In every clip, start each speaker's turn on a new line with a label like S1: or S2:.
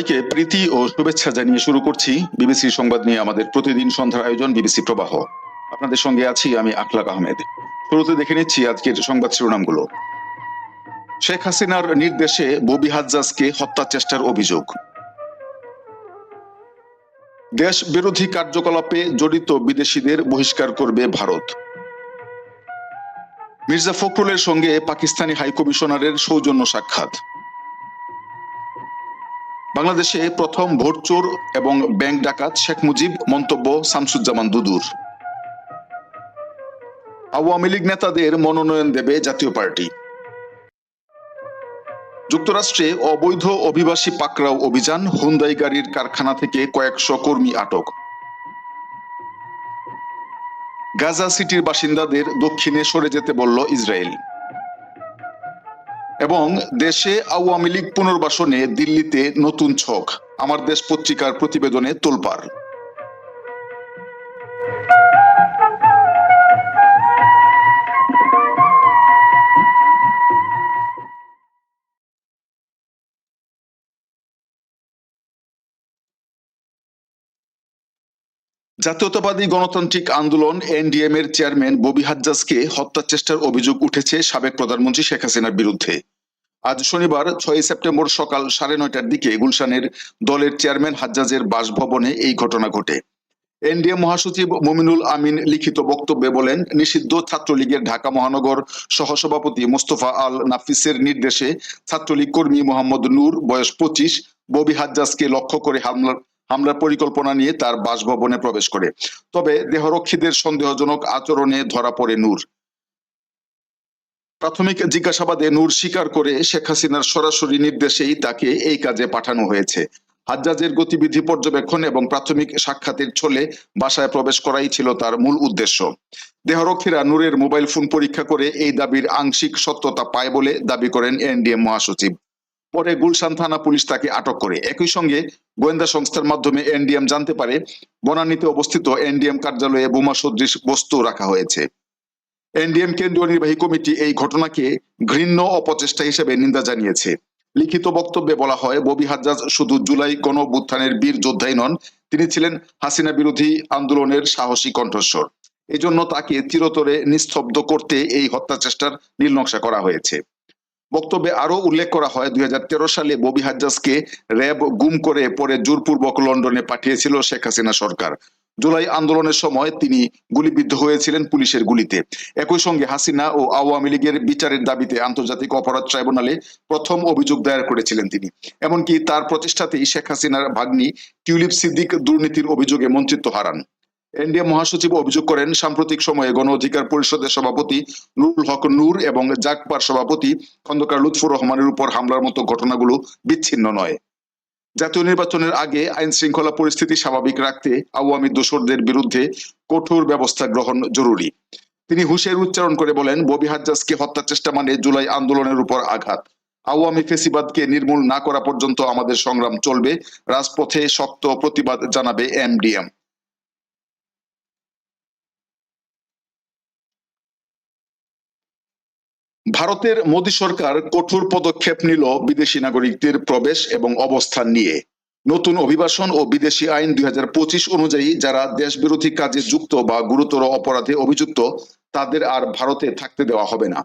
S1: সবাইকে প্রীতি ও শুভেচ্ছা জানিয়ে শুরু করছি বিবিসি সংবাদ নিয়ে আমাদের প্রতিদিন সন্ধ্যার আয়োজন বিবিসি প্রবাহ আপনাদের সঙ্গে আছি আমি আখলাক আহমেদ শুরুতে দেখে নিচ্ছি আজকের সংবাদ শিরোনামগুলো শেখ হাসিনার নির্দেশে ববি হাজ্জাজকে হত্যার চেষ্টার অভিযোগ দেশ বিরোধী কার্যকলাপে জড়িত বিদেশিদের বহিষ্কার করবে ভারত মির্জা ফখরুলের সঙ্গে পাকিস্তানি হাইকমিশনারের সৌজন্য সাক্ষাৎ বাংলাদেশে প্রথম চোর এবং ব্যাংক ডাকাত শেখ মুজিব মন্তব্য শামসুজ্জামান দুদুর আওয়ামী লীগ নেতাদের মনোনয়ন দেবে জাতীয় পার্টি যুক্তরাষ্ট্রে অবৈধ অভিবাসী পাকরাও অভিযান হুন্দাই গাড়ির কারখানা থেকে কয়েকশো কর্মী আটক গাজা সিটির বাসিন্দাদের দক্ষিণে সরে যেতে বলল ইসরায়েল এবং দেশে আওয়ামী লীগ পুনর্বাসনে দিল্লিতে নতুন ছক আমার দেশ পত্রিকার প্রতিবেদনে তোলপাড় জাতীয়তাবাদী গণতান্ত্রিক আন্দোলন এনডিএম এর চেয়ারম্যান ববি হাজ্জাজকে হত্যা চেষ্টার অভিযোগ উঠেছে সাবেক প্রধানমন্ত্রী শেখ হাসিনার বিরুদ্ধে আজ শনিবার ছয় সেপ্টেম্বর সকাল সাড়ে নয়টার দিকে গুলশানের দলের চেয়ারম্যান হাজ্জাজের বাসভবনে এই ঘটনা ঘটে এনডিএম মহাসচিব মমিনুল আমিন লিখিত বক্তব্যে বলেন নিষিদ্ধ ছাত্রলীগের ঢাকা মহানগর সহসভাপতি মোস্তফা আল নাফিসের নির্দেশে ছাত্রলীগ কর্মী মোহাম্মদ নূর বয়স পঁচিশ ববি হাজ্জাজকে লক্ষ্য করে হামলার হামলার পরিকল্পনা নিয়ে তার বাসভবনে প্রবেশ করে তবে দেহরক্ষীদের সন্দেহজনক আচরণে ধরা পড়ে নূর প্রাথমিক জিজ্ঞাসাবাদে নূর স্বীকার করে শেখ হাসিনার সরাসরি নির্দেশেই তাকে এই কাজে পাঠানো হয়েছে হাজ্জাজের গতিবিধি পর্যবেক্ষণ এবং প্রাথমিক সাক্ষাতের ছলে বাসায় প্রবেশ করাই ছিল তার মূল উদ্দেশ্য দেহরক্ষীরা নূরের মোবাইল ফোন পরীক্ষা করে এই দাবির আংশিক সত্যতা পায় বলে দাবি করেন এনডিএম মহাসচিব পরে গুলশান থানা পুলিশ তাকে আটক করে একই সঙ্গে গোয়েন্দা সংস্থার মাধ্যমে এনডিএম জানতে পারে বনানীতে অবস্থিত এনডিএম কার্যালয়ে বোমা সদৃশ বস্তু রাখা হয়েছে এনডিএম কেন্দ্রীয় নির্বাহী কমিটি এই ঘটনাকে ঘৃণ্য অপচেষ্টা হিসেবে নিন্দা জানিয়েছে লিখিত বক্তব্যে বলা হয় ববি হাজাজ শুধু জুলাই গণ বুত্থানের বীর যোদ্ধাই নন তিনি ছিলেন হাসিনা বিরোধী আন্দোলনের সাহসী কণ্ঠস্বর এজন্য তাকে চিরতরে নিস্তব্ধ করতে এই হত্যা চেষ্টার নীলনকশা করা হয়েছে বক্তব্যে আরো উল্লেখ করা হয় দুই সালে ববি হাজকে র্যাব গুম করে পরে জোরপূর্বক লন্ডনে পাঠিয়েছিল শেখ হাসিনা সরকার জুলাই আন্দোলনের সময় তিনি গুলিবিদ্ধ হয়েছিলেন পুলিশের গুলিতে একই সঙ্গে হাসিনা ও আওয়ামী লীগের বিচারের দাবিতে আন্তর্জাতিক অপরাধ ট্রাইব্যুনালে প্রথম অভিযোগ দায়ের করেছিলেন তিনি এমনকি তার প্রতিষ্ঠাতেই শেখ হাসিনার ভাগ্নি টিউলিপ সিদ্দিক দুর্নীতির অভিযোগে মন্ত্রিত্ব হারান এনডিএ মহাসচিব অভিযোগ করেন সাম্প্রতিক সময়ে গণ অধিকার পরিষদের সভাপতি নুরুল হক নূর এবং জাকপার সভাপতি খন্দকার লুৎফুর রহমানের উপর হামলার মতো ঘটনাগুলো বিচ্ছিন্ন নয় জাতীয় নির্বাচনের আগে আইন শৃঙ্খলা পরিস্থিতি স্বাভাবিক রাখতে আওয়ামী দোসরদের বিরুদ্ধে কঠোর ব্যবস্থা গ্রহণ জরুরি তিনি হুশের উচ্চারণ করে বলেন ববি হাজকে হত্যা চেষ্টা মানে জুলাই আন্দোলনের উপর আঘাত আওয়ামী ফেসিবাদকে নির্মূল না করা পর্যন্ত আমাদের সংগ্রাম চলবে রাজপথে শক্ত প্রতিবাদ জানাবে এমডিএম ভারতের মোদী সরকার কঠোর পদক্ষেপ নিল বিদেশি নাগরিকদের প্রবেশ এবং অবস্থান নিয়ে নতুন অভিবাসন ও বিদেশি আইন দুই অনুযায়ী যারা দেশবিরোধী কাজে যুক্ত বা গুরুতর অপরাধে অভিযুক্ত তাদের আর ভারতে থাকতে দেওয়া হবে না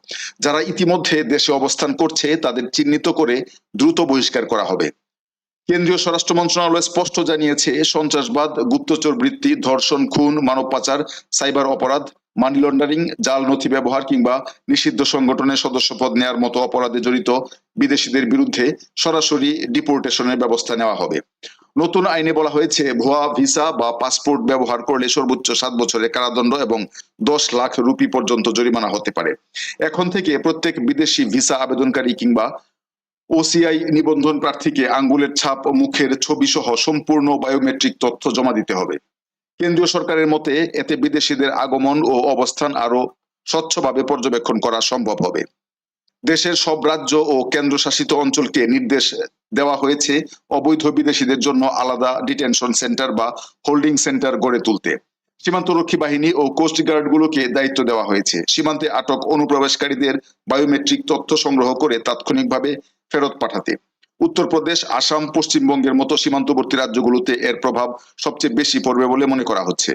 S1: যারা ইতিমধ্যে দেশে অবস্থান করছে তাদের চিহ্নিত করে দ্রুত বহিষ্কার করা হবে কেন্দ্রীয় স্বরাষ্ট্র মন্ত্রণালয় স্পষ্ট জানিয়েছে সন্ত্রাসবাদ গুপ্তচর বৃত্তি ধর্ষণ খুন মানব পাচার সাইবার অপরাধ মানি লন্ডারিং জাল নথি ব্যবহার কিংবা নিষিদ্ধ সংগঠনের সদস্যপদ নেয়ার মতো অপরাধে জড়িত বিদেশিদের বিরুদ্ধে সরাসরি ডিপোর্টেশনের ব্যবস্থা নেওয়া হবে নতুন আইনে বলা হয়েছে ভুয়া ভিসা বা পাসপোর্ট ব্যবহার করলে সর্বোচ্চ সাত বছরের কারাদণ্ড এবং দশ লাখ রুপি পর্যন্ত জরিমানা হতে পারে এখন থেকে প্রত্যেক বিদেশি ভিসা আবেদনকারী কিংবা ওসিআই নিবন্ধন প্রার্থীকে আঙ্গুলের ছাপ ও মুখের ছবি সহ সম্পূর্ণ বায়োমেট্রিক তথ্য জমা দিতে হবে কেন্দ্রীয় সরকারের মতে এতে বিদেশিদের আগমন ও অবস্থান আরও স্বচ্ছভাবে পর্যবেক্ষণ করা সম্ভব হবে দেশের সব রাজ্য ও কেন্দ্রশাসিত অঞ্চলকে নির্দেশ দেওয়া হয়েছে অবৈধ বিদেশিদের জন্য আলাদা ডিটেনশন সেন্টার বা হোল্ডিং সেন্টার গড়ে তুলতে সীমান্তরক্ষী বাহিনী ও কোস্ট গার্ডগুলোকে দায়িত্ব দেওয়া হয়েছে সীমান্তে আটক অনুপ্রবেশকারীদের বায়োমেট্রিক তথ্য সংগ্রহ করে তাৎক্ষণিকভাবে ফেরত পাঠাতে উত্তরপ্রদেশ আসাম পশ্চিমবঙ্গের মতো সীমান্তবর্তী রাজ্যগুলোতে এর প্রভাব সবচেয়ে বেশি পড়বে বলে মনে করা হচ্ছে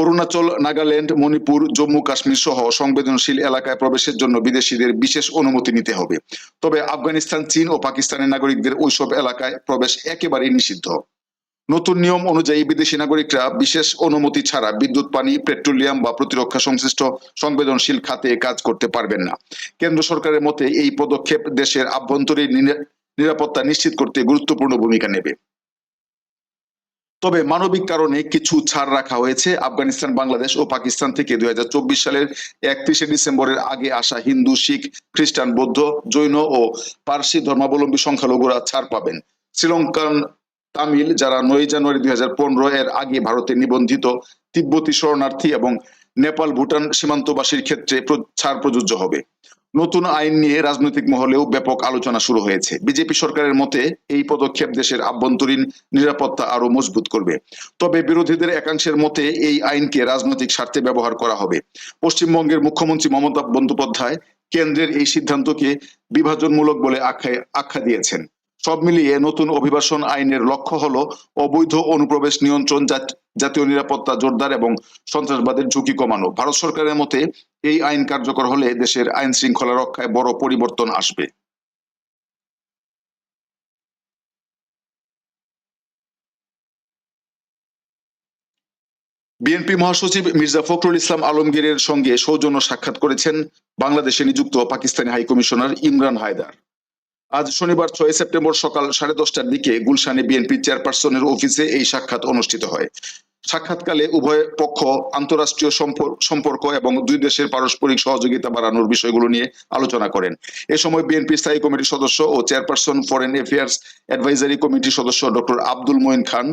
S1: অরুণাচল নাগাল্যান্ড মণিপুর জম্মু কাশ্মীর সহ সংবেদনশীল এলাকায় প্রবেশের জন্য বিদেশিদের বিশেষ অনুমতি নিতে হবে তবে আফগানিস্তান চীন ও পাকিস্তানের নাগরিকদের ওইসব এলাকায় প্রবেশ একেবারেই নিষিদ্ধ নতুন নিয়ম অনুযায়ী বিদেশি নাগরিকরা বিশেষ অনুমতি ছাড়া বিদ্যুৎ পানি পেট্রোলিয়াম বা প্রতিরক্ষা সংশ্লিষ্ট সংবেদনশীল খাতে কাজ করতে পারবেন না কেন্দ্র সরকারের মতে এই পদক্ষেপ দেশের আভ্যন্তরীণ নিরাপত্তা নিশ্চিত করতে গুরুত্বপূর্ণ ভূমিকা নেবে তবে মানবিক কারণে কিছু ছাড় রাখা হয়েছে আফগানিস্তান বাংলাদেশ ও পাকিস্তান থেকে দুই হাজার চব্বিশ সালের একত্রিশে ডিসেম্বরের আগে আসা হিন্দু শিখ খ্রিস্টান বৌদ্ধ জৈন ও পার্সি ধর্মাবলম্বী সংখ্যালঘুরা ছাড় পাবেন শ্রীলঙ্কান তামিল যারা নয় জানুয়ারি দুই এর আগে ভারতে নিবন্ধিত তিব্বতী শরণার্থী এবং নেপাল ভুটান সীমান্তবাসীর ক্ষেত্রে ছাড় প্রযোজ্য হবে নতুন আইন নিয়ে রাজনৈতিক মহলেও ব্যাপক আলোচনা শুরু হয়েছে বিজেপি সরকারের মতে এই পদক্ষেপ দেশের আভ্যন্তরীণ নিরাপত্তা আরো মজবুত করবে তবে বিরোধীদের একাংশের মতে এই আইনকে রাজনৈতিক স্বার্থে ব্যবহার করা হবে পশ্চিমবঙ্গের মুখ্যমন্ত্রী মমতা বন্দ্যোপাধ্যায় কেন্দ্রের এই সিদ্ধান্তকে বিভাজনমূলক বলে আখ্যা আখ্যা দিয়েছেন সব মিলিয়ে নতুন অভিবাসন আইনের লক্ষ্য হলো অবৈধ অনুপ্রবেশ নিয়ন্ত্রণ জাতীয় নিরাপত্তা জোরদার এবং সন্ত্রাসবাদের ঝুঁকি কমানো ভারত সরকারের মতে এই আইন কার্যকর হলে দেশের আইন শৃঙ্খলা রক্ষায় বড় পরিবর্তন আসবে বিএনপি মহাসচিব মির্জা ফখরুল ইসলাম আলমগীরের সঙ্গে সৌজন্য সাক্ষাৎ করেছেন বাংলাদেশে নিযুক্ত পাকিস্তানি হাইকমিশনার ইমরান হায়দার আজ শনিবার ছয় সেপ্টেম্বর সকাল সাড়ে দশটার দিকে গুলশানে বিএনপি চেয়ারপারসনের অফিসে এই সাক্ষাৎ অনুষ্ঠিত হয় সাক্ষাৎকালে উভয় পক্ষ আন্তঃরাষ্ট্রীয় সম্পর্ক এবং দুই দেশের পারস্পরিক সহযোগিতা বাড়ানোর বিষয়গুলো নিয়ে আলোচনা করেন এ সময় বিএনপি স্থায়ী কমিটির সদস্য ও চেয়ারপারসন ফরেন অ্যাফেয়ার্স অ্যাডভাইজারি কমিটির সদস্য ডক্টর আব্দুল মোয়েন খান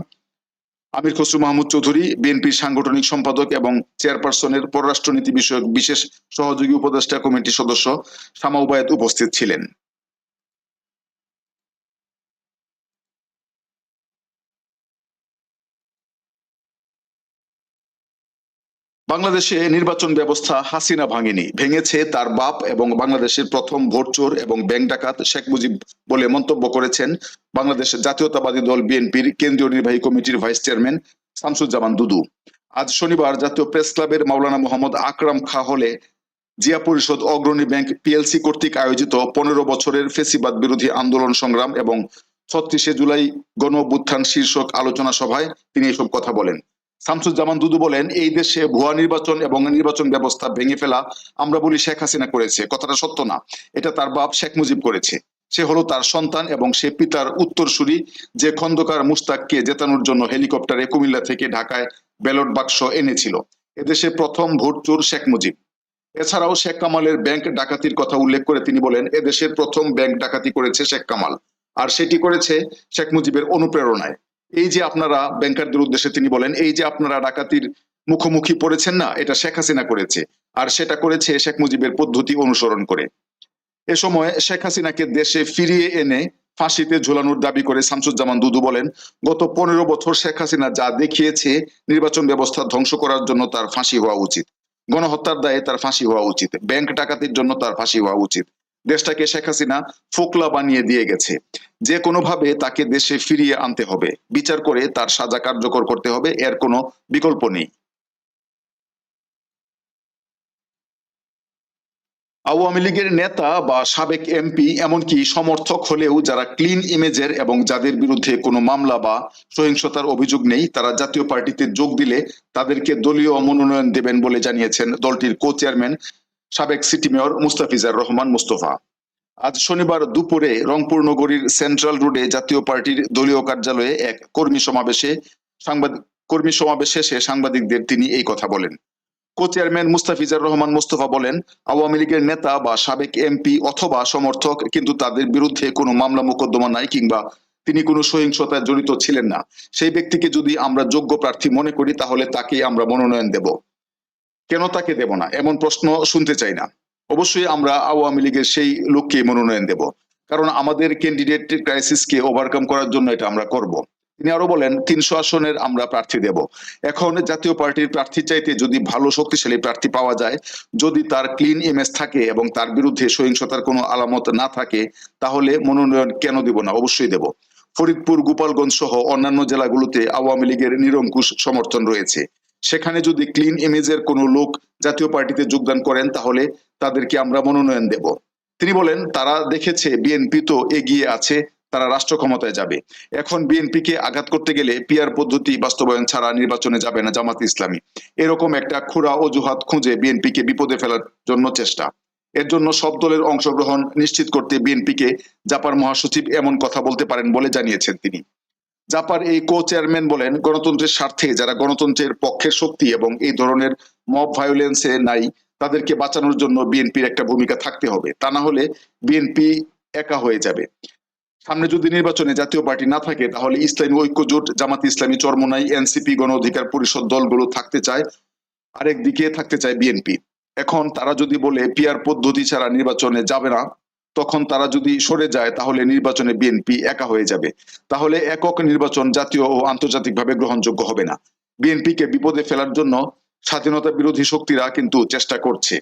S1: আমির খসরু মাহমুদ চৌধুরী বিএনপির সাংগঠনিক সম্পাদক এবং চেয়ারপারসনের পররাষ্ট্রনীতি বিষয়ক বিশেষ সহযোগী উপদেষ্টা কমিটির সদস্য শামা উপস্থিত ছিলেন বাংলাদেশে নির্বাচন ব্যবস্থা হাসিনা ভাঙেনি ভেঙেছে তার বাপ এবং বাংলাদেশের প্রথম ভোটচোর এবং ব্যাংক ডাকাত শেখ মুজিব বলে মন্তব্য করেছেন বাংলাদেশ জাতীয়তাবাদী দল বিএনপির কেন্দ্রীয় নির্বাহী কমিটির ভাইস চেয়ারম্যান শামসুজ্জামান দুদু আজ শনিবার জাতীয় প্রেস ক্লাবের মাওলানা মোহাম্মদ আকরাম খা হলে জিয়া পরিষদ অগ্রণী ব্যাংক পিএলসি কর্তৃক আয়োজিত পনেরো বছরের ফেসিবাদ বিরোধী আন্দোলন সংগ্রাম এবং ছত্রিশে জুলাই গণ শীর্ষক আলোচনা সভায় তিনি এসব কথা বলেন শামসুজ্জামান দুদু বলেন এই দেশে ভুয়া নির্বাচন এবং নির্বাচন ব্যবস্থা ভেঙে ফেলা আমরা বলি শেখ হাসিনা করেছে কথাটা সত্য না এটা তার বাপ শেখ মুজিব করেছে সে হলো তার সন্তান এবং সে পিতার উত্তরসূরি যে খন্দকার মুস্তাককে জেতানোর জন্য হেলিকপ্টারে কুমিল্লা থেকে ঢাকায় ব্যালট বাক্স এনেছিল এদেশে প্রথম ভোট চোর শেখ মুজিব এছাড়াও শেখ কামালের ব্যাংক ডাকাতির কথা উল্লেখ করে তিনি বলেন এদেশের প্রথম ব্যাংক ডাকাতি করেছে শেখ কামাল আর সেটি করেছে শেখ মুজিবের অনুপ্রেরণায় এই যে আপনারা ব্যাংকারদের উদ্দেশ্যে তিনি বলেন এই যে আপনারা ডাকাতির মুখোমুখি পড়েছেন না এটা শেখ হাসিনা করেছে আর সেটা করেছে শেখ মুজিবের পদ্ধতি অনুসরণ করে এ সময় শেখ হাসিনাকে দেশে ফিরিয়ে এনে ফাঁসিতে ঝোলানোর দাবি করে শামসুজ্জামান দুদু বলেন গত পনেরো বছর শেখ হাসিনা যা দেখিয়েছে নির্বাচন ব্যবস্থা ধ্বংস করার জন্য তার ফাঁসি হওয়া উচিত গণহত্যার দায়ে তার ফাঁসি হওয়া উচিত ব্যাংক ডাকাতির জন্য তার ফাঁসি হওয়া উচিত দেশটাকে শেখ হাসিনা ফোকলা বানিয়ে দিয়ে গেছে যে কোনোভাবে তাকে দেশে ফিরিয়ে আনতে হবে বিচার করে তার সাজা কার্যকর করতে হবে এর কোনো বিকল্প নেই আওয়ামী লীগের নেতা বা সাবেক এমপি এমনকি সমর্থক হলেও যারা ক্লিন ইমেজের এবং যাদের বিরুদ্ধে কোনো মামলা বা সহিংসতার অভিযোগ নেই তারা জাতীয় পার্টিতে যোগ দিলে তাদেরকে দলীয় মনোনয়ন দেবেন বলে জানিয়েছেন দলটির কো চেয়ারম্যান সাবেক সিটি মেয়র মুস্তাফিজার রহমান মোস্তফা আজ শনিবার দুপুরে রংপুর নগরীর সেন্ট্রাল রোডে জাতীয় পার্টির দলীয় কার্যালয়ে এক কর্মী সমাবেশে কর্মী সমাবেশ শেষে সাংবাদিকদের তিনি এই কথা বলেন কো চেয়ারম্যান মুস্তাফিজার রহমান মোস্তফা বলেন আওয়ামী লীগের নেতা বা সাবেক এমপি অথবা সমর্থক কিন্তু তাদের বিরুদ্ধে কোনো মামলা মোকদ্দমা নাই কিংবা তিনি কোনো সহিংসতায় জড়িত ছিলেন না সেই ব্যক্তিকে যদি আমরা যোগ্য প্রার্থী মনে করি তাহলে তাকেই আমরা মনোনয়ন দেব কেন তাকে দেব না এমন প্রশ্ন শুনতে চাই না অবশ্যই আমরা আওয়ামী লীগের সেই লোককে মনোনয়ন দেব কারণ আমাদের ক্যান্ডিডেট ক্রাইসিসকে ওভারকাম করার জন্য এটা আমরা করব তিনি আরো বলেন তিনশো আসনের আমরা প্রার্থী দেব এখন জাতীয় পার্টির প্রার্থী চাইতে যদি ভালো শক্তিশালী প্রার্থী পাওয়া যায় যদি তার ক্লিন ইমেজ থাকে এবং তার বিরুদ্ধে সহিংসতার কোনো আলামত না থাকে তাহলে মনোনয়ন কেন দেব না অবশ্যই দেব ফরিদপুর গোপালগঞ্জ সহ অন্যান্য জেলাগুলোতে আওয়ামী লীগের নিরঙ্কুশ সমর্থন রয়েছে সেখানে যদি ক্লিন ইমেজের কোনো লোক জাতীয় পার্টিতে যোগদান করেন তাহলে তাদেরকে আমরা মনোনয়ন দেব তিনি বলেন তারা দেখেছে বিএনপি তো এগিয়ে আছে তারা রাষ্ট্র ক্ষমতায় যাবে এখন বিএনপিকে আঘাত করতে গেলে পিয়ার পদ্ধতি বাস্তবায়ন ছাড়া নির্বাচনে যাবে না জামাত ইসলামী এরকম একটা খোরা অজুহাত খুঁজে বিএনপিকে বিপদে ফেলার জন্য চেষ্টা এর জন্য সব দলের অংশগ্রহণ নিশ্চিত করতে বিএনপিকে জাপার মহাসচিব এমন কথা বলতে পারেন বলে জানিয়েছেন তিনি জাপার এই কো চেয়ারম্যান বলেন গণতন্ত্রের স্বার্থে যারা গণতন্ত্রের পক্ষের শক্তি এবং এই ধরনের মব ভায়োলেন্সে নাই তাদেরকে বাঁচানোর জন্য বিএনপির একটা ভূমিকা থাকতে হবে তা না হলে বিএনপি একা হয়ে যাবে সামনে যদি নির্বাচনে জাতীয় পার্টি না থাকে তাহলে ইসলামী ঐক্য জোট জামাত ইসলামী চরমোনাই এনসিপি গণ অধিকার পরিষদ দলগুলো থাকতে চায় আরেকদিকে থাকতে চায় বিএনপি এখন তারা যদি বলে পিয়ার পদ্ধতি ছাড়া নির্বাচনে যাবে না তখন তারা যদি সরে যায় তাহলে নির্বাচনে বিএনপি একা হয়ে যাবে তাহলে একক নির্বাচন জাতীয় ও আন্তর্জাতিকভাবে গ্রহণযোগ্য হবে না বিএনপিকে বিপদে ফেলার জন্য স্বাধীনতা বিরোধী শক্তিরা কিন্তু চেষ্টা করছে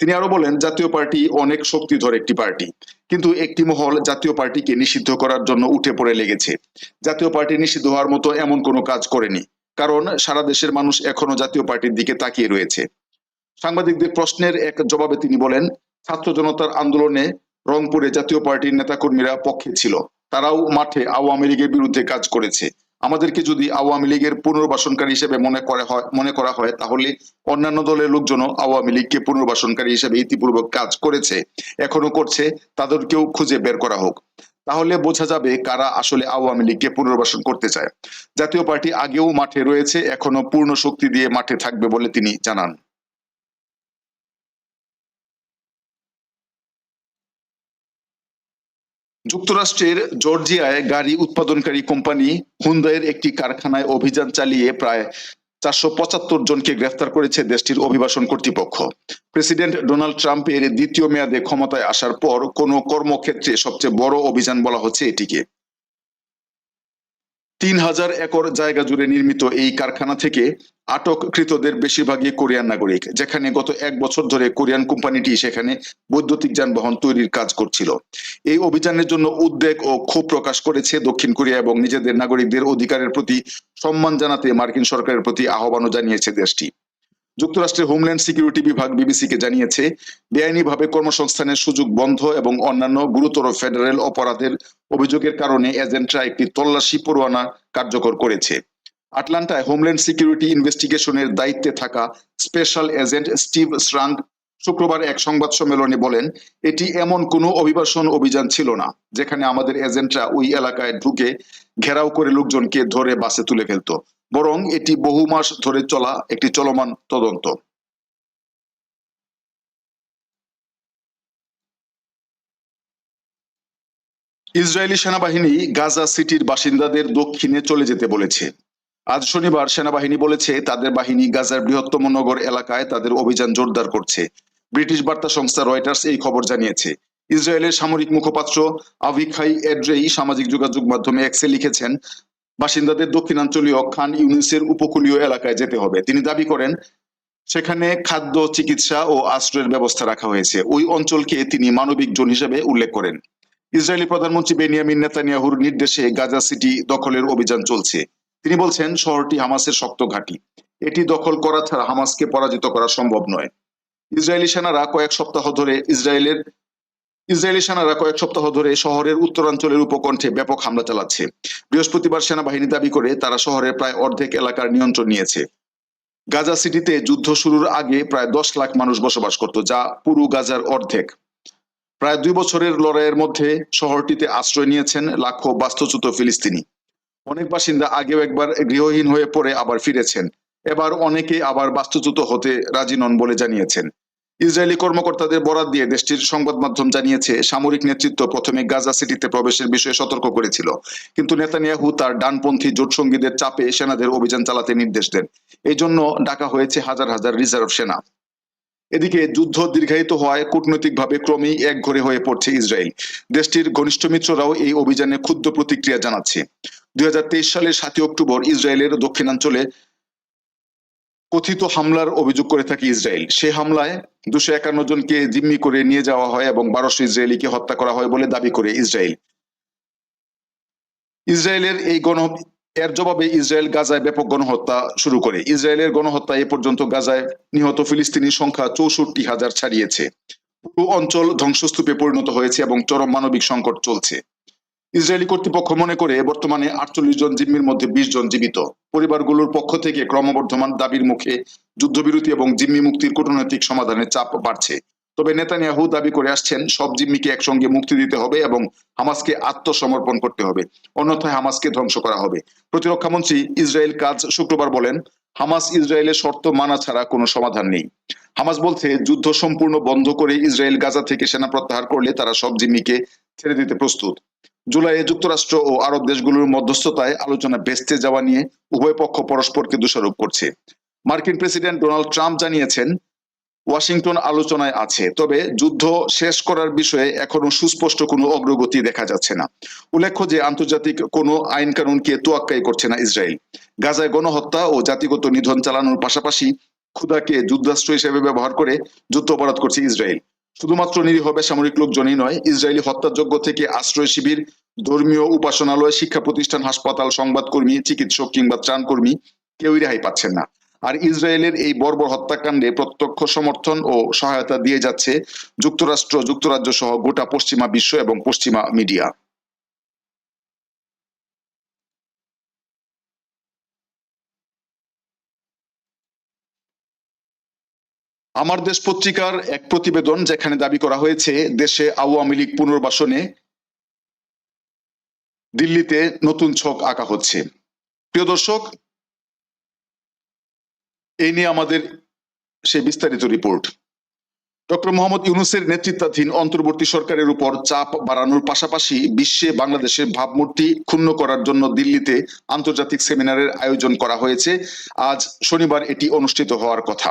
S1: তিনি আরো বলেন জাতীয় পার্টি অনেক শক্তি ধরে একটি পার্টি কিন্তু একটি মহল জাতীয় পার্টিকে নিষিদ্ধ করার জন্য উঠে পড়ে লেগেছে জাতীয় পার্টি নিষিদ্ধ হওয়ার মতো এমন কোনো কাজ করেনি কারণ সারা দেশের মানুষ এখনো জাতীয় পার্টির দিকে তাকিয়ে রয়েছে সাংবাদিকদের প্রশ্নের এক জবাবে তিনি বলেন ছাত্র জনতার আন্দোলনে রংপুরে জাতীয় পার্টির নেতাকর্মীরা পক্ষে ছিল তারাও মাঠে আওয়ামী লীগের বিরুদ্ধে কাজ করেছে আমাদেরকে যদি আওয়ামী লীগের পুনর্বাসনকারী হিসেবে মনে করা হয় মনে করা হয় তাহলে অন্যান্য দলের লোকজনও আওয়ামী লীগকে পুনর্বাসনকারী হিসেবে ইতিপূর্বক কাজ করেছে এখনো করছে তাদেরকেও খুঁজে বের করা হোক তাহলে বোঝা যাবে কারা আসলে আওয়ামী লীগকে পুনর্বাসন করতে চায় জাতীয় পার্টি আগেও মাঠে রয়েছে এখনো পূর্ণ শক্তি দিয়ে মাঠে থাকবে বলে তিনি জানান যুক্তরাষ্ট্রের জর্জিয়ায় গাড়ি উৎপাদনকারী কোম্পানি হুন্দায়ের একটি কারখানায় অভিযান চালিয়ে প্রায় চারশো পঁচাত্তর জনকে গ্রেফতার করেছে দেশটির অভিবাসন কর্তৃপক্ষ প্রেসিডেন্ট ডোনাল্ড ট্রাম্প এর দ্বিতীয় মেয়াদে ক্ষমতায় আসার পর কোনো কর্মক্ষেত্রে সবচেয়ে বড় অভিযান বলা হচ্ছে এটিকে তিন হাজার একর জায়গা জুড়ে নির্মিত এই কারখানা থেকে আটককৃতদের বেশিরভাগই কোরিয়ান নাগরিক যেখানে গত এক বছর ধরে কোরিয়ান কোম্পানিটি সেখানে বৈদ্যুতিক যানবাহন তৈরির কাজ করছিল এই অভিযানের জন্য উদ্বেগ ও ক্ষোভ প্রকাশ করেছে দক্ষিণ কোরিয়া এবং নিজেদের নাগরিকদের অধিকারের প্রতি সম্মান জানাতে মার্কিন সরকারের প্রতি আহ্বানও জানিয়েছে দেশটি যুক্তরাষ্ট্রের হোমল্যান্ড সিকিউরিটি বিভাগ বিবিসিকে জানিয়েছে বেআইনিভাবে কর্মসংস্থানের সুযোগ বন্ধ এবং অন্যান্য গুরুতর ফেডারেল অপরাধের অভিযোগের কারণে এজেন্টরা একটি তল্লাশি পরোয়ানা কার্যকর করেছে আটলান্টায় হোমল্যান্ড সিকিউরিটি ইনভেস্টিগেশনের দায়িত্বে থাকা স্পেশাল এজেন্ট স্টিভ স্রাং শুক্রবার এক সংবাদ সম্মেলনে বলেন এটি এমন কোনো অভিবাসন অভিযান ছিল না যেখানে আমাদের এজেন্টরা ওই এলাকায় ঢুকে ঘেরাও করে লোকজনকে ধরে বাসে তুলে ফেলত বরং এটি বহু মাস ধরে চলা একটি চলমান তদন্ত ইসরায়েলি সেনাবাহিনী গাজা সিটির বাসিন্দাদের দক্ষিণে চলে যেতে বলেছে আজ শনিবার সেনাবাহিনী বলেছে তাদের বাহিনী গাজার বৃহত্তম নগর এলাকায় তাদের অভিযান জোরদার করছে ব্রিটিশ বার্তা সংস্থা রয়টার্স এই খবর জানিয়েছে ইসরায়েলের সামরিক মুখপাত্র আভিখাই এড্রেই সামাজিক যোগাযোগ মাধ্যমে এক্সে লিখেছেন বাসিন্দাদের দক্ষিণাঞ্চলীয় খান ইউনিসের উপকূলীয় এলাকায় যেতে হবে তিনি দাবি করেন সেখানে খাদ্য চিকিৎসা ও আশ্রয়ের ব্যবস্থা রাখা হয়েছে ওই অঞ্চলকে তিনি মানবিক জোন হিসেবে উল্লেখ করেন ইসরায়েলি প্রধানমন্ত্রী বেনিয়ামিন নেতানিয়াহুর নির্দেশে গাজা সিটি দখলের অভিযান চলছে তিনি বলছেন শহরটি হামাসের শক্ত ঘাঁটি এটি দখল করা ছাড়া হামাসকে পরাজিত করা সম্ভব নয় ইসরায়েলি সেনারা কয়েক সপ্তাহ ধরে ইসরায়েলের ইসরায়েলি সেনারা কয়েক সপ্তাহ ধরে শহরের উত্তরাঞ্চলের উপকণ্ঠে ব্যাপক হামলা চালাচ্ছে বৃহস্পতিবার সেনাবাহিনী দাবি করে তারা শহরের প্রায় অর্ধেক এলাকার নিয়ন্ত্রণ নিয়েছে গাজা সিটিতে যুদ্ধ শুরুর আগে প্রায় দশ লাখ মানুষ বসবাস করত যা পুরো গাজার অর্ধেক প্রায় দুই বছরের লড়াইয়ের মধ্যে শহরটিতে আশ্রয় নিয়েছেন লাখো বাস্তুচ্যুত ফিলিস্তিনি অনেক বাসিন্দা আগেও একবার গৃহহীন হয়ে পড়ে আবার ফিরেছেন এবার অনেকে আবার বাস্তুচ্যুত হতে রাজি নন বলে জানিয়েছেন ইসরায়েলি কর্মকর্তাদের বরাত দিয়ে দেশটির সংবাদ মাধ্যম জানিয়েছে সামরিক নেতৃত্ব প্রথমে গাজা সিটিতে প্রবেশের বিষয়ে সতর্ক করেছিল কিন্তু নেতানিয়াহু তার ডানপন্থী জোট সঙ্গীদের চাপে সেনাদের অভিযান চালাতে নির্দেশ দেন এই জন্য ডাকা হয়েছে হাজার হাজার রিজার্ভ সেনা এদিকে যুদ্ধ দীর্ঘায়িত হওয়ায় কূটনৈতিকভাবে ক্রমেই এক ঘরে হয়ে পড়ছে ইসরায়েল দেশটির ঘনিষ্ঠ মিত্ররাও এই অভিযানে ক্ষুদ্র প্রতিক্রিয়া জানাচ্ছে দুই সালের সাতই অক্টোবর ইসরায়েলের দক্ষিণাঞ্চলে কথিত হামলার অভিযোগ করে থাকে ইসরায়েল সে হামলায় দুশো একান্ন জনকে জিম্মি করে নিয়ে যাওয়া হয় এবং বারোশো ইসরায়েলিকে হত্যা করা হয় বলে দাবি করে ইসরায়েল ইসরায়েলের এই গণ এর জবাবে ইসরায়েল গাজায় ব্যাপক গণহত্যা শুরু করে ইসরায়েলের গণহত্যা এ পর্যন্ত গাজায় নিহত ফিলিস্তিনি সংখ্যা চৌষট্টি হাজার ছাড়িয়েছে পুরো অঞ্চল ধ্বংসস্তূপে পরিণত হয়েছে এবং চরম মানবিক সংকট চলছে ইসরায়েলি কর্তৃপক্ষ মনে করে বর্তমানে আটচল্লিশ জন জিম্মির মধ্যে বিশ জন জীবিত পরিবারগুলোর পক্ষ থেকে ক্রমবর্ধমান দাবির মুখে যুদ্ধবিরতি এবং জিম্মি মুক্তির কূটনৈতিক সমাধানের চাপ বাড়ছে তবে নেতানিয়াহু দাবি করে আসছেন সব জিম্মিকে একসঙ্গে মুক্তি দিতে হবে এবং হামাসকে আত্মসমর্পণ করতে হবে অন্যথায় হামাসকে ধ্বংস করা হবে প্রতিরক্ষামন্ত্রী ইসরায়েল কাজ শুক্রবার বলেন হামাস ইসরায়েলের শর্ত মানা ছাড়া কোনো সমাধান নেই হামাস বলছে যুদ্ধ সম্পূর্ণ বন্ধ করে ইসরায়েল গাজা থেকে সেনা প্রত্যাহার করলে তারা সব জিম্মিকে ছেড়ে দিতে প্রস্তুত জুলাইয়ে যুক্তরাষ্ট্র ও আরব দেশগুলোর মধ্যস্থতায় আলোচনা বেস্তে যাওয়া নিয়ে উভয় পক্ষ পরস্পরকে দোষারোপ করছে মার্কিন প্রেসিডেন্ট ডোনাল্ড ট্রাম্প জানিয়েছেন ওয়াশিংটন আলোচনায় আছে তবে যুদ্ধ শেষ করার বিষয়ে এখনো সুস্পষ্ট কোনো অগ্রগতি দেখা যাচ্ছে না উল্লেখ্য যে আন্তর্জাতিক কোনো আইন কানুনকে তোয়াক্কাই করছে না ইসরায়েল গাজায় গণহত্যা ও জাতিগত নিধন চালানোর পাশাপাশি ক্ষুদাকে যুদ্ধাস্ত্র হিসেবে ব্যবহার করে যুদ্ধ অপরাধ করছে ইসরায়েল শুধুমাত্র নিরীহ বেসামরিক লোকজনই নয় ইসরায়েলি হত্যাযোগ্য থেকে আশ্রয় শিবির ধর্মীয় উপাসনালয় শিক্ষা প্রতিষ্ঠান হাসপাতাল সংবাদকর্মী চিকিৎসক কিংবা ত্রাণকর্মী কেউই রেহাই পাচ্ছেন না আর ইসরায়েলের এই বর্বর হত্যাকাণ্ডে প্রত্যক্ষ সমর্থন ও সহায়তা দিয়ে যাচ্ছে যুক্তরাষ্ট্র যুক্তরাজ্য সহ গোটা পশ্চিমা বিশ্ব এবং পশ্চিমা মিডিয়া আমার দেশ পত্রিকার এক প্রতিবেদন যেখানে দাবি করা হয়েছে দেশে আওয়ামী লীগ পুনর্বাসনে দিল্লিতে নতুন ছক আঁকা হচ্ছে প্রিয় দর্শক এই নিয়ে আমাদের সে বিস্তারিত রিপোর্ট ডক্টর মোহাম্মদ ইউনুসের নেতৃত্বাধীন অন্তর্বর্তী সরকারের উপর চাপ বাড়ানোর পাশাপাশি বিশ্বে বাংলাদেশের ভাবমূর্তি ক্ষুণ্ণ করার জন্য দিল্লিতে আন্তর্জাতিক সেমিনারের আয়োজন করা হয়েছে আজ শনিবার এটি অনুষ্ঠিত হওয়ার কথা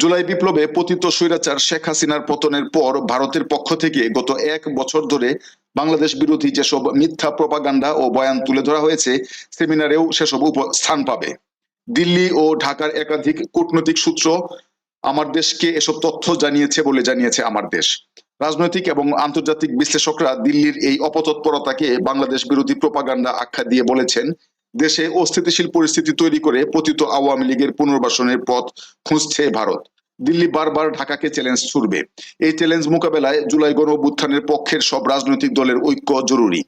S1: জুলাই বিপ্লবে পতিত স্বৈরাচার শেখ হাসিনার পতনের পর ভারতের পক্ষ থেকে গত এক বছর ধরে বাংলাদেশ বিরোধী যেসব মিথ্যা প্রপাগান্ডা ও বয়ান তুলে ধরা হয়েছে সেমিনারেও সেসব স্থান পাবে দিল্লি ও ঢাকার একাধিক কূটনৈতিক সূত্র আমার দেশকে এসব তথ্য জানিয়েছে বলে জানিয়েছে আমার দেশ রাজনৈতিক এবং আন্তর্জাতিক বিশ্লেষকরা দিল্লির এই অপতৎপরতাকে বাংলাদেশ বিরোধী প্রপাগান্ডা আখ্যা দিয়ে বলেছেন দেশে অস্থিতিশীল পরিস্থিতি তৈরি করে পতিত আওয়ামী লীগের পুনর্বাসনের পথ খুঁজছে ভারত দিল্লি বারবার ঢাকাকে চ্যালেঞ্জ ছুড়বে এই চ্যালেঞ্জ মোকাবেলায় জুলাই গণ পক্ষের সব রাজনৈতিক দলের ঐক্য জরুরি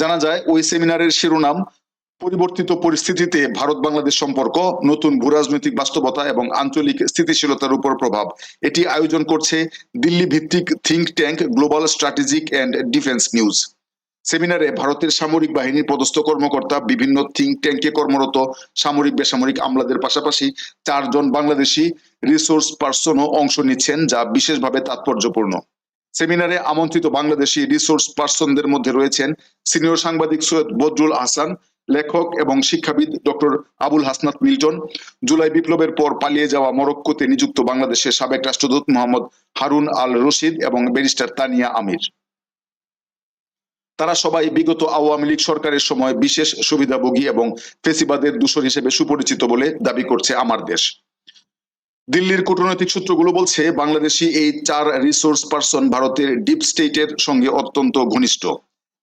S1: জানা যায় ওই সেমিনারের শিরোনাম পরিবর্তিত পরিস্থিতিতে ভারত বাংলাদেশ সম্পর্ক নতুন ভূরাজনৈতিক বাস্তবতা এবং আঞ্চলিক স্থিতিশীলতার উপর প্রভাব এটি আয়োজন করছে দিল্লি ভিত্তিক think tank global strategic and defence news সেমিনারে ভারতের সামরিক বাহিনীর পদস্থ কর্মকর্তা বিভিন্ন থিঙ্ক ট্যাঙ্কে কর্মরত সামরিক বেসামরিক আমলাদের পাশাপাশি চারজন বাংলাদেশি রিসোর্স পার্সনও অংশ নিচ্ছেন যা বিশেষভাবে তাৎপর্যপূর্ণ সেমিনারে আমন্ত্রিত বাংলাদেশি রিসোর্স পার্সনদের মধ্যে রয়েছেন সিনিয়র সাংবাদিক সৈয়দ বদরুল আহসান লেখক এবং শিক্ষাবিদ ডক্টর আবুল হাসনাত মিল্টন জুলাই বিপ্লবের পর পালিয়ে যাওয়া মরক্কোতে নিযুক্ত বাংলাদেশের সাবেক রাষ্ট্রদূত মোহাম্মদ হারুন আল রশিদ এবং ব্যারিস্টার তানিয়া আমির তারা সবাই বিগত আওয়ামী লীগ সরকারের সময় বিশেষ সুবিধাভোগী এবং ফেসিবাদের দূষণ হিসেবে সুপরিচিত বলে দাবি করছে আমার দেশ দিল্লির কূটনৈতিক সূত্রগুলো বলছে বাংলাদেশি এই চার রিসোর্স পার্সন ভারতের ডিপ স্টেটের সঙ্গে অত্যন্ত ঘনিষ্ঠ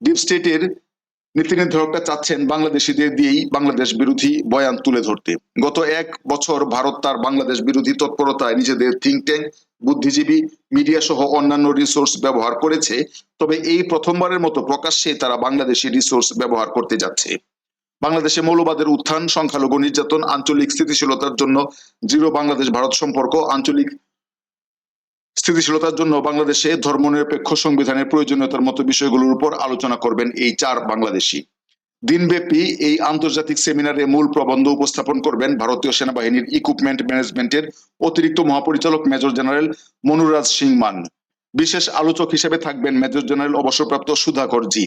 S1: ডিপ স্টেটের নীতি নির্ধারকরা চাচ্ছেন বাংলাদেশিদের দিয়েই বাংলাদেশ বিরোধী বয়ান তুলে ধরতে গত এক বছর ভারত তার বাংলাদেশ বিরোধী তৎপরতায় নিজেদের থিঙ্ক ট্যাঙ্ক বুদ্ধিজীবী মিডিয়া সহ অন্যান্য রিসোর্স ব্যবহার করেছে তবে এই প্রথমবারের মতো প্রকাশ্যে তারা বাংলাদেশি রিসোর্স ব্যবহার করতে যাচ্ছে বাংলাদেশে মৌলবাদের উত্থান সংখ্যালঘু নির্যাতন আঞ্চলিক স্থিতিশীলতার জন্য জিরো বাংলাদেশ ভারত সম্পর্ক আঞ্চলিক স্থিতিশীলতার জন্য বাংলাদেশে ধর্মনিরপেক্ষ সংবিধানের প্রয়োজনীয়তার মতো বিষয়গুলোর উপর আলোচনা করবেন এই চার বাংলাদেশি দিনব্যাপী এই আন্তর্জাতিক সেমিনারে মূল প্রবন্ধ উপস্থাপন করবেন ভারতীয় সেনাবাহিনীর ইকুইপমেন্ট ম্যানেজমেন্টের অতিরিক্ত মহাপরিচালক মেজর জেনারেল মনুরাজ সিং মান বিশেষ আলোচক হিসেবে থাকবেন মেজর জেনারেল অবসরপ্রাপ্ত সুধাকর জি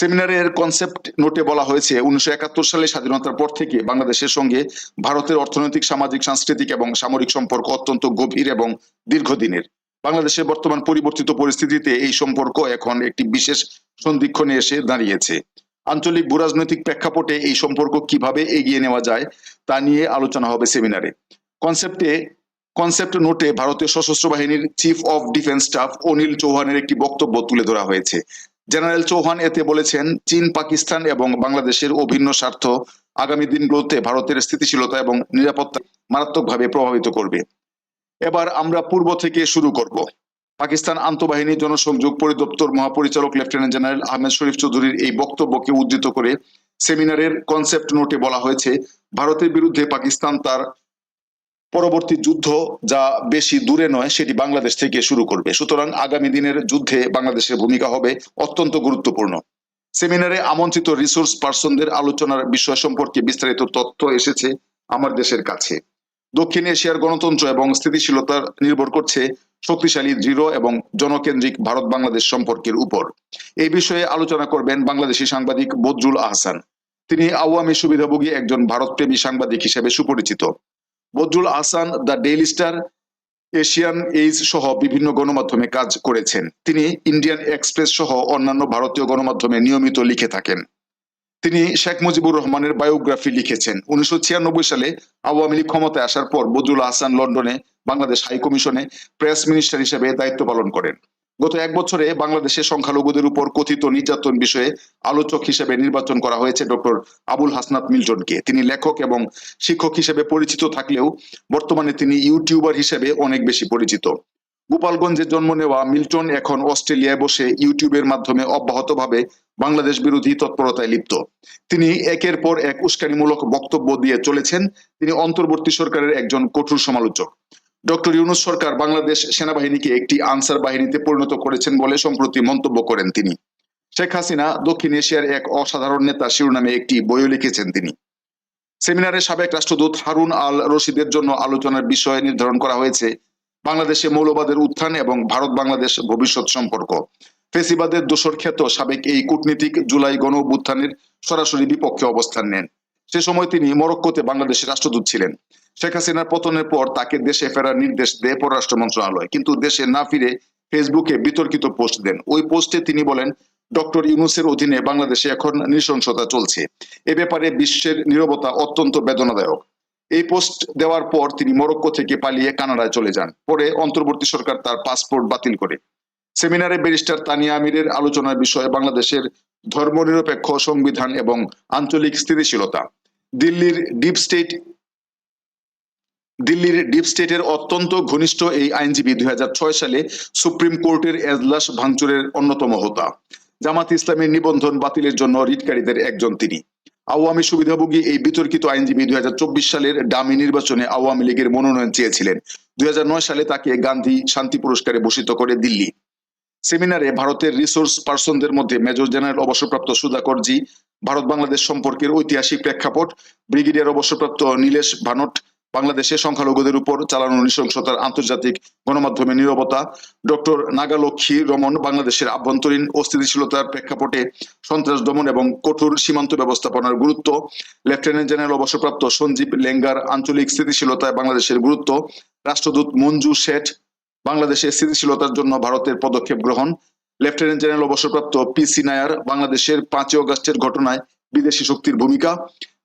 S1: সেমিনারের কনসেপ্ট নোটে বলা হয়েছে উনিশশো সালে স্বাধীনতার পর থেকে বাংলাদেশের সঙ্গে ভারতের অর্থনৈতিক সামাজিক সাংস্কৃতিক এবং সামরিক সম্পর্ক অত্যন্ত গভীর এবং দীর্ঘদিনের বাংলাদেশের বর্তমান পরিবর্তিত পরিস্থিতিতে এই সম্পর্ক এখন একটি বিশেষ সন্ধিক্ষণে এসে দাঁড়িয়েছে আঞ্চলিক ভূরাজনৈতিক প্রেক্ষাপটে এই সম্পর্ক কিভাবে এগিয়ে নেওয়া যায় তা নিয়ে আলোচনা হবে সেমিনারে কনসেপ্টে কনসেপ্ট নোটে ভারতীয় সশস্ত্র বাহিনীর chief of defence staff Anil চৌহানের একটি বক্তব্য তুলে ধরা হয়েছে জেনারেল চৌহান এতে বলেছেন চীন পাকিস্তান এবং বাংলাদেশের অভিন্ন স্বার্থ আগামী দিনগুলোতে ভারতের স্থিতিশীলতা এবং নিরাপত্তা মারাত্মকভাবে প্রভাবিত করবে এবার আমরা পূর্ব থেকে শুরু করব পাকিস্তান আন্তঃবাহিনী জনসংযোগ পরিদপ্তর মহাপরিচালক লেফটেন্যান্ট জেনারেল আহমেদ শরীফ চৌধুরীর এই বক্তব্যকে উদ্ধৃত করে সেমিনারের কনসেপ্ট নোটে বলা হয়েছে ভারতের বিরুদ্ধে পাকিস্তান তার পরবর্তী যুদ্ধ যা বেশি দূরে নয় সেটি বাংলাদেশ থেকে শুরু করবে সুতরাং আগামী দিনের যুদ্ধে বাংলাদেশের ভূমিকা হবে অত্যন্ত গুরুত্বপূর্ণ সেমিনারে আমন্ত্রিত রিসোর্স পার্সনদের আলোচনার বিষয় সম্পর্কে বিস্তারিত তথ্য এসেছে আমার দেশের কাছে দক্ষিণ এশিয়ার গণতন্ত্র এবং স্থিতিশীলতা নির্ভর করছে শক্তিশালী দৃঢ় এবং জনকেন্দ্রিক ভারত বাংলাদেশ সম্পর্কের উপর এই বিষয়ে আলোচনা করবেন বাংলাদেশি সাংবাদিক বদরুল আহসান তিনি আওয়ামী সুবিধাভোগী একজন ভারতপ্রেমী সাংবাদিক হিসেবে সুপরিচিত Badrul Asan the Daily Star Asian Age সহ বিভিন্ন গণমাধ্যমে কাজ করেছেন তিনি ইন্ডিয়ান এক্সপ্রেস সহ অন্যান্য ভারতীয় গণমাধ্যমে নিয়মিত লিখে থাকেন তিনি শেখ মুজিবুর রহমানের বায়োগ্রাফি লিখেছেন উনিশশো সালে আওয়ামী লীগ ক্ষমতায় আসার পর বদরুল আহসান লন্ডনে বাংলাদেশ হাইকমিশনে প্রেস মিনিস্টার হিসেবে দায়িত্ব পালন করেন গত এক বছরে বাংলাদেশের সংখ্যালঘুদের উপর কথিত নির্যাতন বিষয়ে আলোচক হিসেবে নির্বাচন করা হয়েছে ডক্টর আবুল হাসনাত মিল্টনকে তিনি লেখক এবং শিক্ষক হিসেবে পরিচিত থাকলেও বর্তমানে তিনি ইউটিউবার হিসেবে অনেক বেশি পরিচিত গোপালগঞ্জে জন্ম নেওয়া মিল্টন এখন অস্ট্রেলিয়ায় বসে ইউটিউবের মাধ্যমে অব্যাহতভাবে বাংলাদেশ বিরোধী তৎপরতায় লিপ্ত তিনি একের পর এক উস্কানিমূলক বক্তব্য দিয়ে চলেছেন তিনি অন্তর্বর্তী সরকারের একজন কঠোর সমালোচক ডক্টর ইউনুস সরকার বাংলাদেশ সেনাবাহিনীকে একটি আনসার বাহিনীতে পরিণত করেছেন বলে সম্প্রতি মন্তব্য করেন তিনি শেখ হাসিনা দক্ষিণ এশিয়ার এক অসাধারণ নেতা শিরোনামে একটি বইও লিখেছেন তিনি সেমিনারে সাবেক রাষ্ট্রদূত হারুন আল রশিদের জন্য আলোচনার বিষয়ে নির্ধারণ করা হয়েছে বাংলাদেশে মৌলবাদের উত্থান এবং ভারত বাংলাদেশ ভবিষ্যৎ সম্পর্ক ফেসিবাদের দোষর খ্যাত সাবেক এই কূটনীতিক জুলাই গণ সরাসরি বিপক্ষে অবস্থান নেন সে সময় তিনি মরক্কোতে বাংলাদেশের রাষ্ট্রদূত ছিলেন শেখ হাসিনার পতনের পর তাকে দেশে ফেরার নির্দেশ দেয় পররাষ্ট্র মন্ত্রণালয় কিন্তু দেশে না ফিরে ফেসবুকে বিতর্কিত পোস্ট দেন ওই পোস্টে তিনি বলেন ডক্টর ইউনুসের অধীনে বাংলাদেশে এখন নৃশংসতা চলছে এ ব্যাপারে বিশ্বের নিরবতা অত্যন্ত বেদনাদায়ক এই পোস্ট দেওয়ার পর তিনি মরক্কো থেকে পালিয়ে কানাডায় চলে যান পরে অন্তর্বর্তী সরকার তার পাসপোর্ট বাতিল করে সেমিনারে ব্যারিস্টার তানিয়া আমিরের আলোচনার বিষয়ে বাংলাদেশের ধর্মনিরপেক্ষ সংবিধান এবং আঞ্চলিক স্থিতিশীলতা দিল্লির ডিপ স্টেট দিল্লির ডিপ স্টেটের অত্যন্ত ঘনিষ্ঠ এই আইনজীবী দুই সালে সুপ্রিম কোর্টের এজলাস ভাঙচুরের অন্যতম হোতা জামাত ইসলামের নিবন্ধন বাতিলের জন্য রিটকারীদের একজন তিনি আওয়ামী সুবিধাভোগী এই বিতর্কিত আইনজীবী দুই সালের ডামি নির্বাচনে আওয়ামী লীগের মনোনয়ন চেয়েছিলেন দুই সালে তাকে গান্ধী শান্তি পুরস্কারে ভূষিত করে দিল্লি সেমিনারে ভারতের রিসোর্স পার্সনদের মধ্যে মেজর জেনারেল অবসরপ্রাপ্ত সুধাকর জি ভারত বাংলাদেশ সম্পর্কের ঐতিহাসিক প্রেক্ষাপট ব্রিগেডিয়ার অবসরপ্রাপ্ত নীলেশ ভানট বাংলাদেশে সংখ্যালঘুদের উপর চালানো নৃশংসতার আন্তর্জাতিক গণমাধ্যমে নিরবতা ডক্টর নাগালক্ষ্মী রমন বাংলাদেশের আভ্যন্তরীণ অস্থিতিশীলতার প্রেক্ষাপটে সন্ত্রাস দমন এবং কঠোর সীমান্ত ব্যবস্থাপনার গুরুত্ব লেফটেন্যান্ট জেনারেল অবসরপ্রাপ্ত সঞ্জীব লেঙ্গার আঞ্চলিক স্থিতিশীলতায় বাংলাদেশের গুরুত্ব রাষ্ট্রদূত মঞ্জু শেঠ বাংলাদেশে স্থিতিশীলতার জন্য ভারতের পদক্ষেপ গ্রহণ লেফটেন্যান্ট জেনারেল অবসরপ্রাপ্ত পি সি নায়ার বাংলাদেশের পাঁচই অগাস্টের ঘটনায় বিদেশি শক্তির ভূমিকা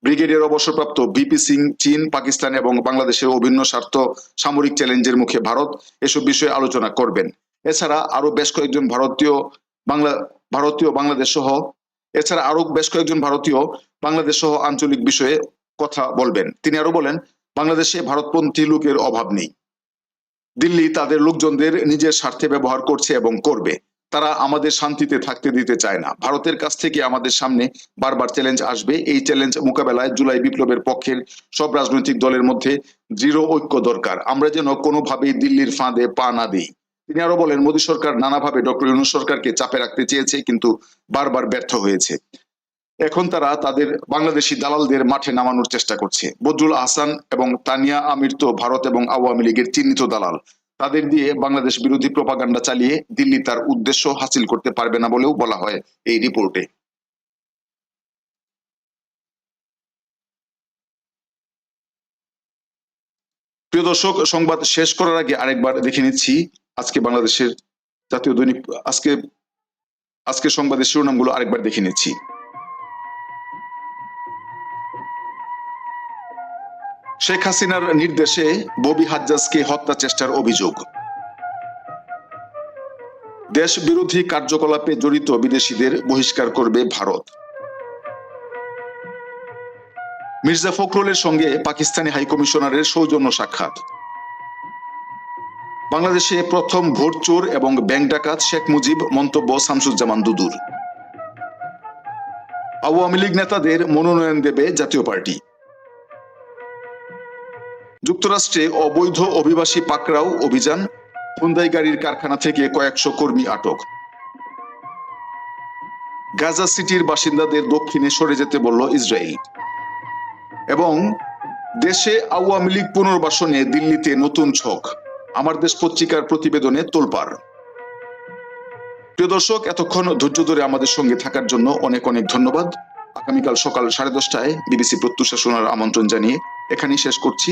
S1: ব্রিগেডিয়ার অবসরপ্রাপ্ত বিপি সিং চীন পাকিস্তান এবং বাংলাদেশের অভিন্ন স্বার্থ সামরিক চ্যালেঞ্জের মুখে ভারত এসব বিষয়ে আলোচনা করবেন এছাড়া আরো বেশ কয়েকজন ভারতীয় বাংলা ভারতীয় বাংলাদেশ সহ এছাড়া আরো বেশ কয়েকজন ভারতীয় বাংলাদেশ সহ আঞ্চলিক বিষয়ে কথা বলবেন তিনি আরো বলেন বাংলাদেশে ভারতপন্থী লোকের অভাব নেই দিল্লি তাদের লোকজনদের নিজের স্বার্থে ব্যবহার করছে এবং করবে তারা আমাদের শান্তিতে থাকতে দিতে চায় না ভারতের কাছ থেকে আমাদের সামনে বারবার চ্যালেঞ্জ আসবে এই চ্যালেঞ্জ মোকাবেলায় জুলাই বিপ্লবের পক্ষের সব রাজনৈতিক দলের মধ্যে দৃঢ় ঐক্য দরকার আমরা যেন কোনোভাবেই দিল্লির ফাঁদে পা না দিই তিনি আরো বলেন মোদী সরকার নানাভাবে ডক্টর ইউনু সরকারকে চাপে রাখতে চেয়েছে কিন্তু বারবার ব্যর্থ হয়েছে এখন তারা তাদের বাংলাদেশি দালালদের মাঠে নামানোর চেষ্টা করছে বদরুল আহসান এবং তানিয়া আমির তো ভারত এবং আওয়ামী লীগের চিহ্নিত দালাল তাদের দিয়ে বাংলাদেশ বিরোধী প্রপাগান্ডা চালিয়ে দিল্লি তার উদ্দেশ্য হাসিল করতে পারবে না বলেও বলা হয় এই রিপোর্টে প্রিয় দর্শক সংবাদ শেষ করার আগে আরেকবার দেখে নিচ্ছি আজকে বাংলাদেশের জাতীয় দৈনিক আজকে আজকে সংবাদের শিরোনামগুলো আরেকবার দেখে নিচ্ছি শেখ হাসিনার নির্দেশে ববি হাজ্জাজকে হত্যা চেষ্টার অভিযোগ দেশ বিরোধী কার্যকলাপে জড়িত বিদেশিদের বহিষ্কার করবে ভারত মির্জা ফখরুলের সঙ্গে পাকিস্তানি হাইকমিশনারের সৌজন্য সাক্ষাৎ বাংলাদেশে প্রথম চোর এবং ব্যাংক ডাকাত শেখ মুজিব মন্তব্য শামসুজ্জামান দুদুর আওয়ামী লীগ নেতাদের মনোনয়ন দেবে জাতীয় পার্টি যুক্তরাষ্ট্রে অবৈধ অভিবাসী পাকড়াও অভিযান হুন্দাই গাড়ির কারখানা থেকে কয়েকশো কর্মী আটক গাজা সিটির বাসিন্দাদের দক্ষিণে সরে যেতে বলল ইসরায়েল এবং দেশে আওয়ামী লীগ পুনর্বাসনে দিল্লিতে নতুন ছক আমার দেশ পত্রিকার প্রতিবেদনে তোলপাড় প্রিয় দর্শক এতক্ষণ ধৈর্য ধরে আমাদের সঙ্গে থাকার জন্য অনেক অনেক ধন্যবাদ আগামীকাল সকাল সাড়ে দশটায় বিবিসি প্রত্যুষা শোনার আমন্ত্রণ জানিয়ে এখানেই শেষ করছি